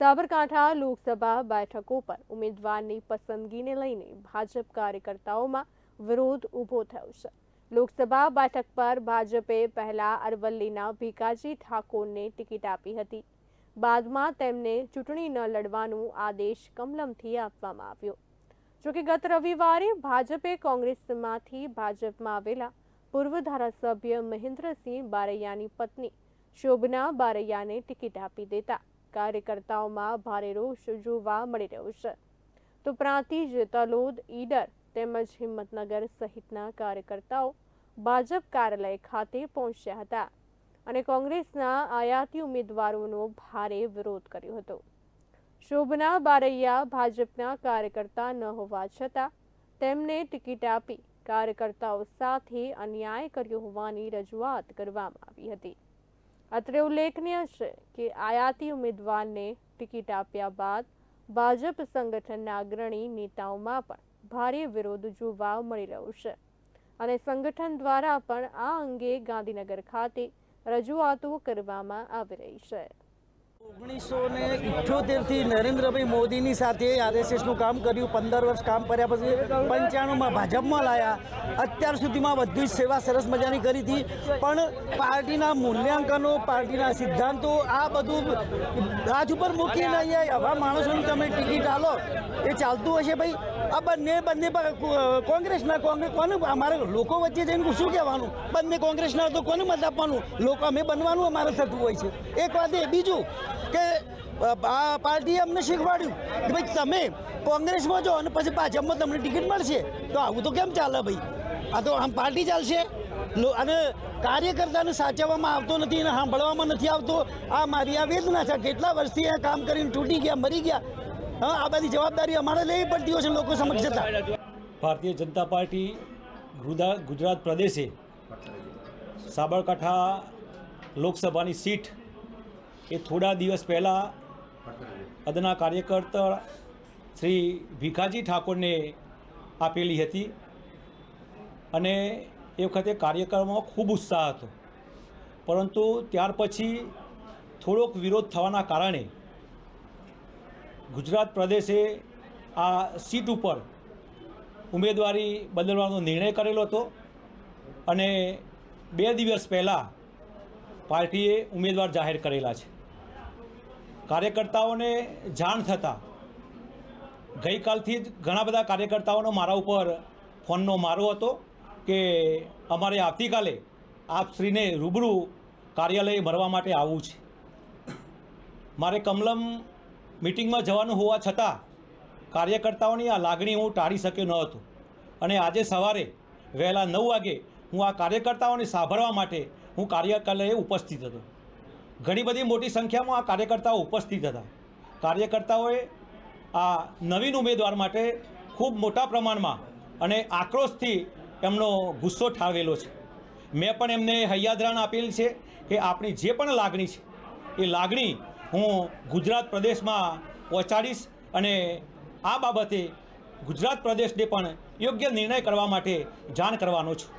સાબરકાંઠા લોકસભા બેઠકો પર ઉમેદવારની પસંદગીને લઈને ભાજપ કાર્યકર્તાઓમાં વિરોધ ઊભો થયો છે. લોકસભા બેઠક પર ભાજપે પહેલા અરવલ્લીના ભીકાજી ઠાકોરને ટિકિટ આપી હતી. બાદમાં તેમને ચૂંટણી ન લડવાનો આદેશ કમલમથી આપવામાં આવ્યો. જોકે ગત રવિવારે ભાજપે કોંગ્રેસમાંથી ભાજપમાં આવેલા પૂર્વ ધારાસભ્ય મહેન્દ્રસિંહ બારૈયાની પત્ની શોભના બારૈયાને ટિકિટ આપી દેતા કાર્યકર્તાઓમાં ભારે રોષ જોવા મળી રહ્યો છે. તો પ્રાંતિજ તલોદ ઈડર તેમજ હિંમતનગર સહિતના કાર્યકર્તાઓ ભાજપ કાર્યાલય ખાતે પહોંચ્યા હતા અને કોંગ્રેસના આયાતી ઉમેદવારોનો ભારે વિરોધ કર્યો હતો. શોભના બારૈયા ભાજપના કાર્યકર્તા ન હોવા છતાં તેમને ટિકિટ આપી કાર્યકર્તાઓ સાથે અન્યાય કર્યો હોવાની રજૂઆત કરવામાં આવી હતી. અત્રે ઉલ્લેખનીય છે કે આયાતી ઉમેદવારને ટિકિટ આપ્યા બાદ ભાજપ સંગઠનના અગ્રણી નેતાઓમાં પણ ભારે વિરોધ જોવા મળી રહ્યો છે અને સંગઠન દ્વારા પણ આ અંગે ગાંધીનગર ખાતે રજૂઆતો કરવામાં આવી રહી છે ઓગણીસો ને ઇઠ્યોતેરથી નરેન્દ્રભાઈ મોદીની સાથે આરએસએસનું કામ કર્યું, પંદર વર્ષ કામ કર્યા પછી પંચાણુંમાં ભાજપમાં લાયા. અત્યાર સુધીમાં બધી જ સેવા સરસ મજાની કરી હતી. પણ પાર્ટીના મૂલ્યાંકનો, પાર્ટીના સિદ્ધાંતો, આ બધું રાજ ઉપર મૂકીને અહીંયા આવા માણસોની તમે ટિકિટ આલો, એ ચાલતું હશે ભાઈ? આ બંને બંને કોંગ્રેસના કોંગ્રેસ કોને, અમારે લોકો વચ્ચે જઈને શું કહેવાનું? બંને કોંગ્રેસના તો કોને મત આપવાનું? લોકો, અમે બનવાનું અમારે થતું હોય છે. એક વાત એ, બીજું કે આ પાર્ટીએ અમને શીખવાડ્યું કે ભાઈ તમે કોંગ્રેસમાં જો અને પછી ભાજપમાં તમને ટિકિટ મળશે. તો આવું તો કેમ ચાલે ભાઈ? આ તો આમ પાર્ટી ચાલશે. અને કાર્યકર્તાને સાચવવામાં આવતો નથી અને સાંભળવામાં નથી આવતો. આ મારી આ વેદના છે. કેટલા વર્ષથી આ કામ કરીને તૂટી ગયા, મરી ગયા. હા, આ બધી જવાબદારી અમારે લેવી પડતી હોય છે લોકો સમક્ષ જતા. ભારતીય જનતા પાર્ટી ગુજરા ગુજરાત પ્રદેશે સાબરકાંઠા લોકસભાની સીટ એ થોડા દિવસ પહેલાં અદના કાર્યકર્તા શ્રી ભીખાજી ઠાકોરને આપેલી હતી અને એ વખતે કાર્યક્રમમાં ખૂબ ઉત્સાહ હતો. પરંતુ ત્યાર પછી થોડોક વિરોધ થવાના કારણે ગુજરાત પ્રદેશે આ સીટ ઉપર ઉમેદવારી બદલવાનો નિર્ણય કરેલો હતો અને બે દિવસ પહેલાં પાર્ટીએ ઉમેદવાર જાહેર કરેલા છે. કાર્યકર્તાઓને જાણ થતાં ગઈકાલથી જ ઘણા બધા કાર્યકર્તાઓનો મારા ઉપર ફોનનો મારો હતો કે અમારે આવતીકાલે આપશ્રીને રૂબરૂ કાર્યાલય ભરવા માટે આવવું છે. મારે કમલમ મિટિંગમાં જવાનું હોવા છતાં કાર્યકર્તાઓની આ લાગણી હું ટાળી શક્યો ન હતો અને આજે સવારે વહેલા નવ વાગે હું આ કાર્યકર્તાઓને સાંભળવા માટે હું કાર્યકાલયે ઉપસ્થિત હતો. ઘણી બધી મોટી સંખ્યામાં આ કાર્યકર્તાઓ ઉપસ્થિત હતા. કાર્યકર્તાઓએ આ નવીન ઉમેદવાર માટે ખૂબ મોટા પ્રમાણમાં અને આક્રોશથી એમનો ગુસ્સો ઠાલવેલો છે. મેં પણ એમને હૈયાદરાણ આપેલ છે કે આપણી જે પણ લાગણી છે, એ લાગણી હું ગુજરાત પ્રદેશમાં પહોંચાડીશ અને આ બાબતે ગુજરાત પ્રદેશને પણ યોગ્ય નિર્ણય કરવા માટે જાણ કરવાનો છું.